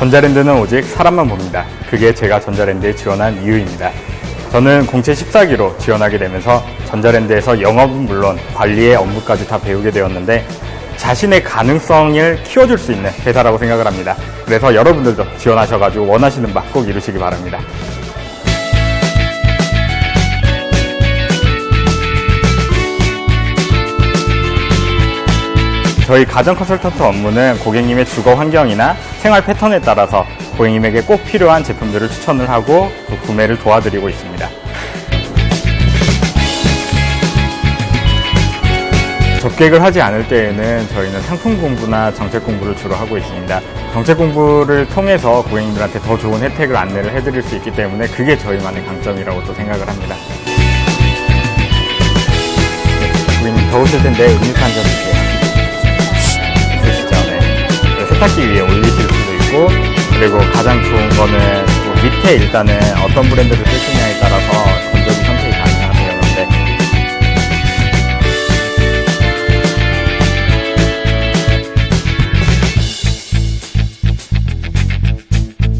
전자랜드는 오직 사람만 봅니다. 그게 제가 전자랜드에 지원한 이유입니다. 저는 공채 14기로 지원하게 되면서 전자랜드에서 영업은 물론 관리의 업무까지 다 배우게 되었는데 자신의 가능성을 키워줄 수 있는 회사라고 생각을 합니다. 그래서 여러분들도 지원하셔가지고 원하시는 바 꼭 이루시기 바랍니다. 저희 가전 컨설턴트 업무는 고객님의 주거 환경이나 생활 패턴에 따라서 고객님에게 꼭 필요한 제품들을 추천을 하고 또 구매를 도와드리고 있습니다. 접객을 하지 않을 때에는 저희는 상품 공부나 정책 공부를 주로 하고 있습니다. 정책 공부를 통해서 고객님들한테 더 좋은 혜택을 안내를 해드릴 수 있기 때문에 그게 저희만의 강점이라고 또 생각을 합니다. 네, 고객님 더우실 텐데 음료수 한잔 네, 세탁기 위에 올리실 수도 있고 그리고 가장 좋은 거는 뭐 밑에 일단은 어떤 브랜드를 쓰시냐에 따라서 건조기 선택이 가능하세요. 그런데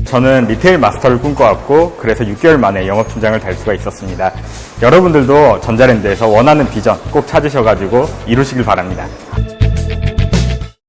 저는 리테일 마스터를 꿈꿔왔고 그래서 6개월 만에 영업팀장을 달 수가 있었습니다. 여러분들도 전자랜드에서 원하는 비전 꼭 찾으셔가지고 이루시길 바랍니다.